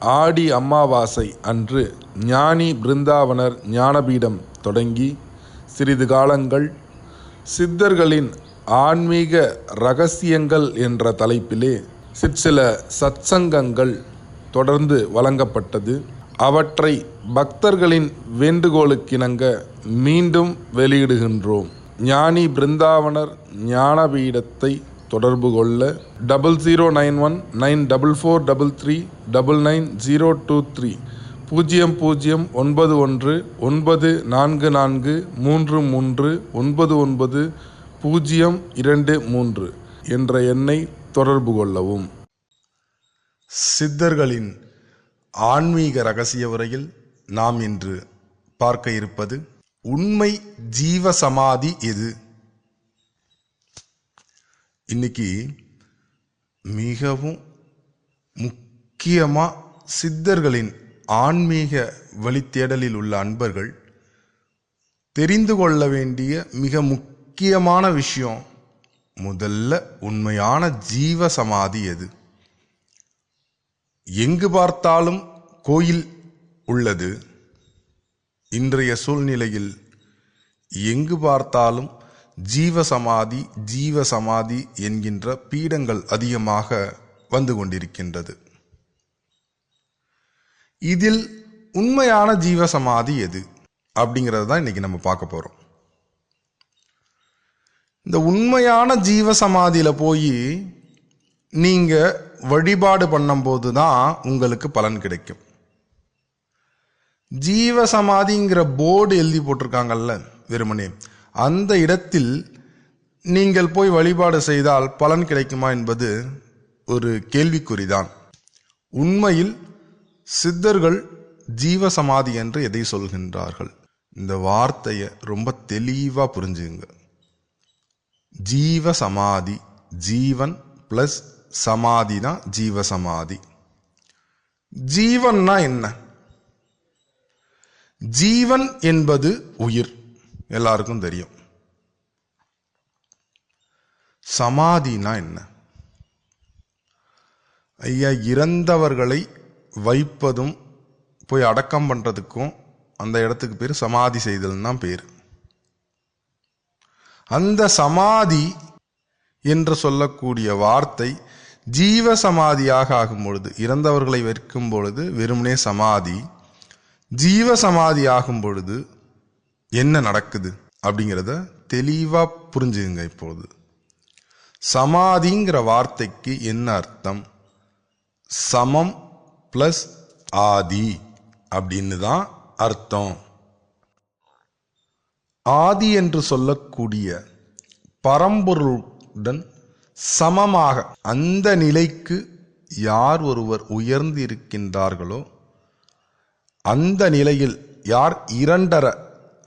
ஆடி அமாவாசை அன்று ஞானி பிருந்தாவனர் ஞானபீடம் தொடங்கி சிறிது காலங்கள் சித்தர்களின் ஆன்மீக ரகசியங்கள் என்ற தலைப்பிலே சிற்சில சத்சங்கங்கள் தொடர்ந்து வழங்கப்பட்டது. அவற்றை பக்தர்களின் வேண்டுகோளுக்கிணங்க மீண்டும் வெளியிடுகின்றோம். ஞானி பிருந்தாவனர் ஞானபீடத்தை தொடர்பு கொள்ள double zero nine one nine double four double three double nine zero two three பூஜ்ஜியம் பூஜ்ஜியம் ஒன்பது ஒன்று ஒன்பது நான்கு நான்கு மூன்று மூன்று ஒன்பது ஒன்பது பூஜ்ஜியம் இரண்டு மூன்று என்ற எண்ணை தொடர்பு கொள்ளவும். சித்தர்களின் ஆன்மீக ரகசிய உரையில் நாம் இன்று பார்க்க இருப்பது உண்மை ஜீவ சமாதி எது? இன்னைக்கு மிகவும் முக்கியமாக சித்தர்களின் ஆன்மீக வழித்தேடலில் உள்ள அன்பர்கள் தெரிந்து கொள்ள வேண்டிய மிக முக்கியமான விஷயம் முதல்ல உண்மையான ஜீவ சமாதி எது? எங்கு பார்த்தாலும் கோயில் உள்ளது. இன்றைய சூழ்நிலையில் எங்கு பார்த்தாலும் ஜீவ சமாதி ஜீவ சமாதி என்கின்ற பீடங்கள் அதிகமாக வந்து கொண்டிருக்கின்றது. இதில் உண்மையான ஜீவ சமாதி எது? அப்படிங்கிறது தான் இன்னைக்கு நம்ம பார்க்க போகிறோம் இந்த உண்மையான ஜீவசமாதியில் போய் நீங்கள் வழிபாடு பண்ணும்போது தான் உங்களுக்கு பலன் கிடைக்கும். ஜீவ சமாதிங்கிற போர்டு எழுதி போட்டிருக்காங்கல்ல வெறுமனே. அந்த இடத்தில் நீங்கள் போய் வழிபாடு செய்தால் பலன் கிடைக்குமா என்பது ஒரு கேள்விக்குறிதான். உண்மையில் சித்தர்கள் ஜீவ சமாதி என்று எதை சொல்கின்றார்கள்? இந்த வார்த்தையை ரொம்ப தெளிவாக புரிஞ்சுங்க. ஜீவ சமாதி ஜீவன் ப்ளஸ் சமாதி தான் ஜீவ சமாதி ஜீவன்னா என்ன? ஜீவன் என்பது உயிர். எல்லாருக்கும் தெரியும். சமாதினா என்ன? ஐயா இறந்தவர்களை வைப்பதும் போய் அடக்கம் பண்ணுறதுக்கும் அந்த இடத்துக்கு பேர் சமாதி செய்தல் தான் பேர். அந்த சமாதி என்று சொல்லக்கூடிய வார்த்தை ஜீவ சமாதியாக ஆகும் பொழுது இறந்தவர்களை வைக்கும் பொழுது வெறுமனே சமாதி ஜீவ சமாதி ஆகும் பொழுது என்ன நடக்குது அப்படிங்கிறத தெளிவாக புரிஞ்சுங்க இப்போது சமாதிங்கிற வார்த்தைக்கு என்ன அர்த்தம்? சமம் ப்ளஸ் ஆதி அப்படின்னு தான் அர்த்தம். ஆதி என்று சொல்லக்கூடிய பரம்பொருளுடன் சமமாக அந்த நிலைக்கு யார் ஒருவர் உயர்ந்து இருக்கின்றார்களோ அந்த நிலையில் யார் இரண்டர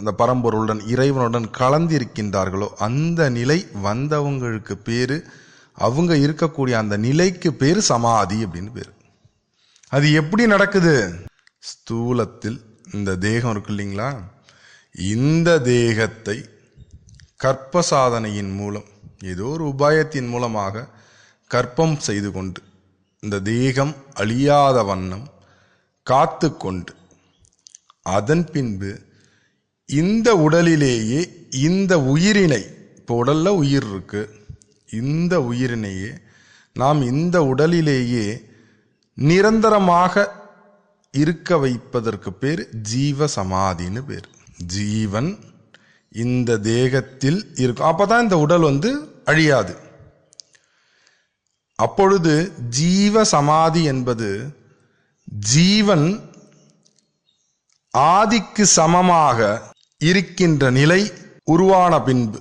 அந்த பரம்பொருளுடன் இறைவனுடன் கலந்து இருக்கின்றார்களோ அந்த நிலை வந்தவங்களுக்கு பேர் அவங்க இருக்கக்கூடிய அந்த நிலைக்கு பேர் சமாதி அப்படின்னு பேர். அது எப்படி நடக்குது? ஸ்தூலத்தில் இந்த தேகம் இருக்கு இல்லைங்களா? இந்த தேகத்தை கற்ப சாதனையின் மூலம் ஏதோ ஒரு உபாயத்தின் மூலமாக கற்பம் செய்து கொண்டு இந்த தேகம் அழியாத வண்ணம் காத்து கொண்டு அதன் பின்பு இந்த உடலிலேயே இந்த உயிரினை இப்போ உடலில் உயிர் இருக்கு. இந்த உயிரினையே நாம் இந்த உடலிலேயே நிரந்தரமாக இருக்க வைப்பதற்கு பேர் ஜீவ சமாதின்னு பேர். ஜீவன் இந்த தேகத்தில் இருக்கும். அப்போ தான் இந்த உடல் வந்து அழியாது. அப்பொழுது ஜீவ சமாதி என்பது ஜீவன் ஆதிக்கு சமமாக இருக்கின்ற நிலை உருவான பின்பு.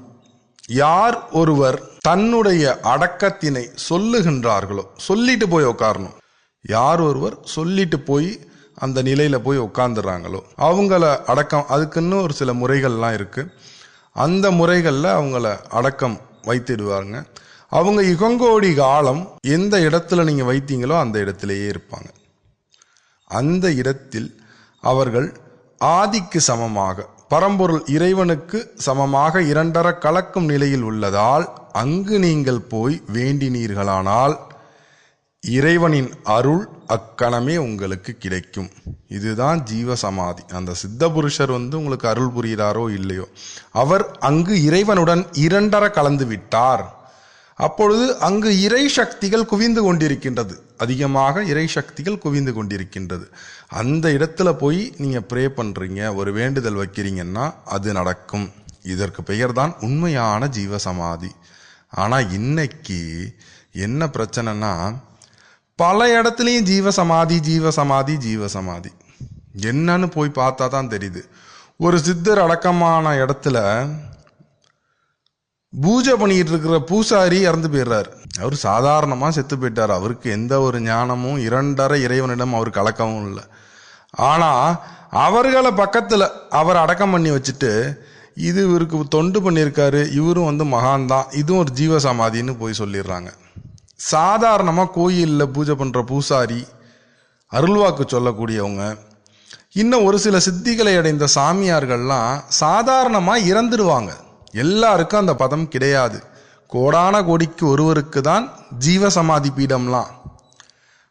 யார் ஒருவர் தன்னுடைய அடக்கத்தினை சொல்லுகின்றார்களோ சொல்லிட்டு போய் உட்காரணும் யார் ஒருவர் சொல்லிட்டு போய் அந்த நிலையில் போய் உட்காந்துடுறாங்களோ அவங்கள அடக்கம் அதுக்குன்னு ஒரு சில முறைகள்லாம் இருக்குது அந்த முறைகளில் அவங்கள அடக்கம் வைத்திடுவாங்க அவங்க யுகங்கோடி காலம் எந்த இடத்துல நீங்கள் வைத்தீங்களோ அந்த இடத்திலேயே இருப்பாங்க. அந்த இடத்தில் அவர்கள் ஆதிக்கு சமமாக பரம்பொருள் இறைவனுக்கு சமமாக இரண்டர கலக்கும் நிலையில் உள்ளதால் அங்கு நீங்கள் போய் வேண்டினீர்களானால் இறைவனின் அருள் அக்கணமே உங்களுக்கு கிடைக்கும். இதுதான் ஜீவ சமாதி அந்த சித்த புருஷர் வந்து உங்களுக்கு அருள் புரிகிறாரோ இல்லையோ அவர் அங்கு இறைவனுடன் இரண்டர கலந்து விட்டார். அப்பொழுது அங்கு இறை சக்திகள் குவிந்து கொண்டிருக்கின்றது. அதிகமாக இறை சக்திகள் குவிந்து கொண்டிருக்கின்றது. அந்த இடத்துல போய் நீங்கள் ப்ரே பண்ணுறீங்க ஒரு வேண்டுதல் வைக்கிறீங்கன்னா அது நடக்கும். இதற்கு பெயர் தான் உண்மையான ஜீவ சமாதி ஆனால் இன்னைக்கு என்ன பிரச்சனைனா பல இடத்துலையும் ஜீவ சமாதி ஜீவ சமாதி ஜீவ சமாதி என்னன்னு போய் பார்த்தா தான் தெரியுது. ஒரு சித்தர் அடக்கமான இடத்துல பூஜை பண்ணிட்டு இருக்கிற பூசாரி இறந்து போயிடுறாரு. அவர் சாதாரணமாக செத்து போயிட்டார். அவருக்கு எந்த ஒரு ஞானமும் இரண்டரை இறைவனிடம் அவர் கலக்கவும் இல்லை. ஆனால் அவர்களை பக்கத்தில் அவர் அடக்கம் பண்ணி வச்சுட்டு இது இவருக்கு தொண்டு பண்ணியிருக்காரு இவரும் வந்து மகான் தான் இதுவும் ஒரு ஜீவ சமாதின்னு போய் சொல்லிடுறாங்க. சாதாரணமாக கோயிலில் பூஜை பண்ணுற பூசாரி அருள்வாக்கு சொல்லக்கூடியவங்க இன்னும் ஒரு சில சித்திகளை அடைந்த சாமியார்கள்லாம் சாதாரணமாக இறந்துடுவாங்க. எல்லாருக்கும் அந்த பதம் கிடையாது. கோடான கோடிக்கு ஒருவருக்கு தான் ஜீவ சமாதி பீடம்லாம்.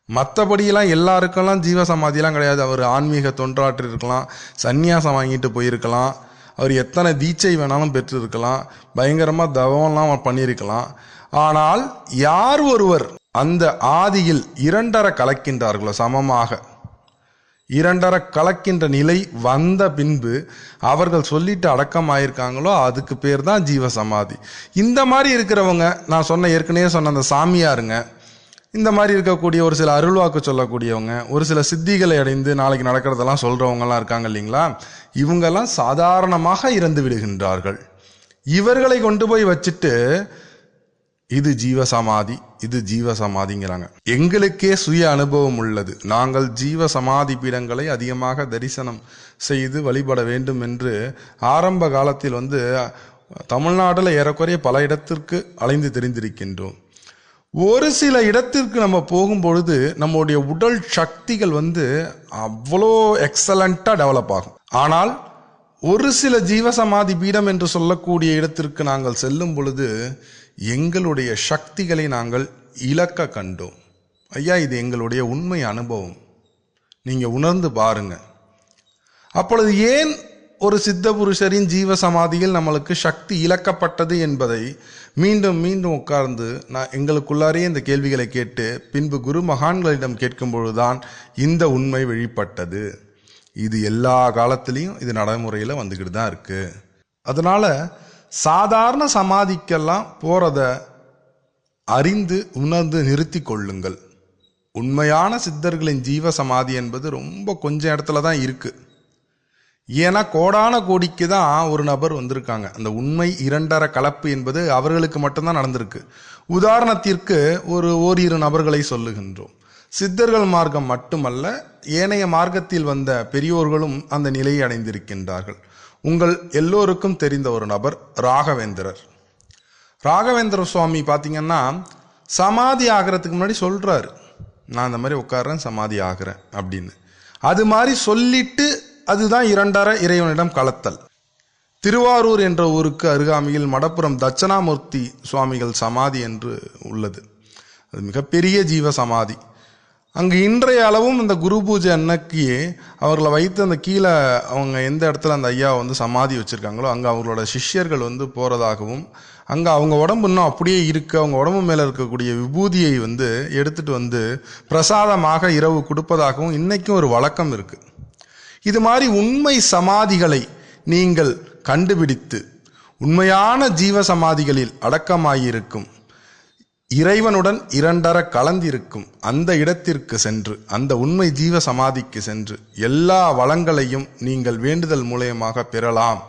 மற்றபடியெல்லாம் எல்லாருக்கெல்லாம் ஜீவசமாதிலாம் கிடையாது. அவர் ஆன்மீக தொன்றாற்று இருக்கலாம் சந்நியாசம் வாங்கிட்டு போயிருக்கலாம். அவர் எத்தனை தீட்சை வேணாலும் பெற்றிருக்கலாம். பயங்கரமாக தவம்லாம் பண்ணியிருக்கலாம். ஆனால் யார் ஒருவர் அந்த ஆதியில் இரண்டர கலக்கின்றார்களோ சமமாக இரண்டர கலக்கின்ற நிலை வந்த பின்பு அவர்கள் சொல்லிட்டு அடக்கம் ஆயிருக்காங்களோ அதுக்கு பேர் தான் ஜீவ சமாதி இந்த மாதிரி இருக்கிறவங்க நான் சொன்ன ஏற்கனவே சொன்ன அந்த சாமியாருங்க இந்த மாதிரி இருக்கக்கூடிய ஒரு சில அருள்வாக்கு சொல்லக்கூடியவங்க ஒரு சில சித்திகளை அடைந்து நாளைக்கு நடக்கிறதெல்லாம் சொல்கிறவங்கலாம் இருக்காங்க இல்லைங்களா? இவங்கெல்லாம் சாதாரணமாக இறந்து விடுகின்றார்கள். இவர்களை கொண்டு போய் வச்சுட்டு இது ஜீவ சமாதி இது ஜீவ சமாதிங்கிறாங்க எங்களுக்கே சுய அனுபவம் உள்ளது. நாங்கள் ஜீவ சமாதி பீடங்களை அதிகமாக தரிசனம் செய்து வழிபட வேண்டும் என்று ஆரம்ப காலத்தில் வந்து தமிழ்நாட்டில் ஏறக்குறைய பல இடத்திற்கு அலைந்து தெரிந்திருக்கின்றோம். ஒரு சில இடத்திற்கு நம்ம போகும்பொழுது நம்முடைய உடல் சக்திகள் வந்து அவ்வளோ எக்ஸலண்ட்டாக டெவலப் ஆகும். ஆனால் ஒரு சில ஜீவசமாதி பீடம் என்று சொல்லக்கூடிய இடத்திற்கு நாங்கள் செல்லும் பொழுது எங்களுடைய சக்திகளை நாங்கள் இழக்க கண்டோம். ஐயா இது எங்களுடைய உண்மை அனுபவம். நீங்கள் உணர்ந்து பாருங்க. அப்பொழுது ஏன் ஒரு சித்த புருஷரின் ஜீவ சமாதியில் நம்மளுக்கு சக்தி இழக்கப்பட்டது என்பதை மீண்டும் மீண்டும் உட்கார்ந்து நான் எங்களுக்குள்ளாரே இந்த கேள்விகளை கேட்டு பின்பு குரு மகான்களிடம் கேட்கும்பொழுதுதான் இந்த உண்மை வெளிப்பட்டது. இது எல்லா காலத்திலையும் இது நடைமுறையில் வந்துக்கிட்டு தான் இருக்குது அதனால் சாதாரண சமாதிக்கெல்லாம் போகிறத அறிந்து உணர்ந்து நிறுத்தி கொள்ளுங்கள். உண்மையான சித்தர்களின் ஜீவ சமாதி என்பது ரொம்ப கொஞ்சம் இடத்துல தான் இருக்குது ஏன்னா கோடான கோடிக்கு தான் ஒரு நபர் வந்திருக்காங்க. அந்த உண்மை இரண்டர கலப்பு என்பது அவர்களுக்கு மட்டும்தான் நடந்திருக்கு. உதாரணத்திற்கு ஒரு ஓரிரு நபர்களை சொல்லுகின்றோம். சித்தர்கள் மார்க்கம் மட்டுமல்ல ஏனைய மார்க்கத்தில் வந்த பெரியோர்களும் அந்த நிலையை அடைந்திருக்கின்றார்கள். உங்கள் எல்லோருக்கும் தெரிந்த ஒரு நபர் ராகவேந்திரர். ராகவேந்திர சுவாமி பார்த்தீங்கன்னா சமாதி ஆகிறதுக்கு முன்னாடி சொல்கிறாரு நான் இந்த மாதிரி உட்காடுறேன் சமாதி ஆகிறேன் அப்படின்னு. அது மாதிரி சொல்லிட்டு அதுதான் இரண்டரை இறைவனிடம் கலத்தல். திருவாரூர் என்ற ஊருக்கு அருகாமையில் மடப்புறம் தட்சணாமூர்த்தி சுவாமிகள் சமாதி என்று உள்ளது. அது மிகப்பெரிய ஜீவ சமாதி. அங்கு இன்றைய அளவும் இந்த குரு பூஜை அன்னைக்கு அவர்களை வைத்து அந்த கீழே அவங்க எந்த இடத்துல அந்த ஐயா வந்து சமாதி வச்சுருக்காங்களோ அங்கே அவங்களோட சிஷ்யர்கள் வந்து போகிறதாகவும் அங்கே அவங்க உடம்பு இன்னும் அப்படியே இருக்கு அவங்க உடம்பு மேலே இருக்கக்கூடிய விபூதியை வந்து எடுத்துகிட்டு வந்து பிரசாதமாக இரவு கொடுப்பதாகவும் இன்றைக்கும் ஒரு வழக்கம் இருக்குது இது மாதிரி உண்மை சமாதிகளை நீங்கள் கண்டுபிடித்து உண்மையான ஜீவ சமாதிகளில் அடக்கமாகியிருக்கும் இறைவனுடன் இரண்டர கலந்திருக்கும் அந்த இடத்திற்கு சென்று அந்த உண்மை ஜீவ சமாதிக்கு சென்று எல்லா வளங்களையும் நீங்கள் வேண்டுதல் மூலயமாக பெறலாம்.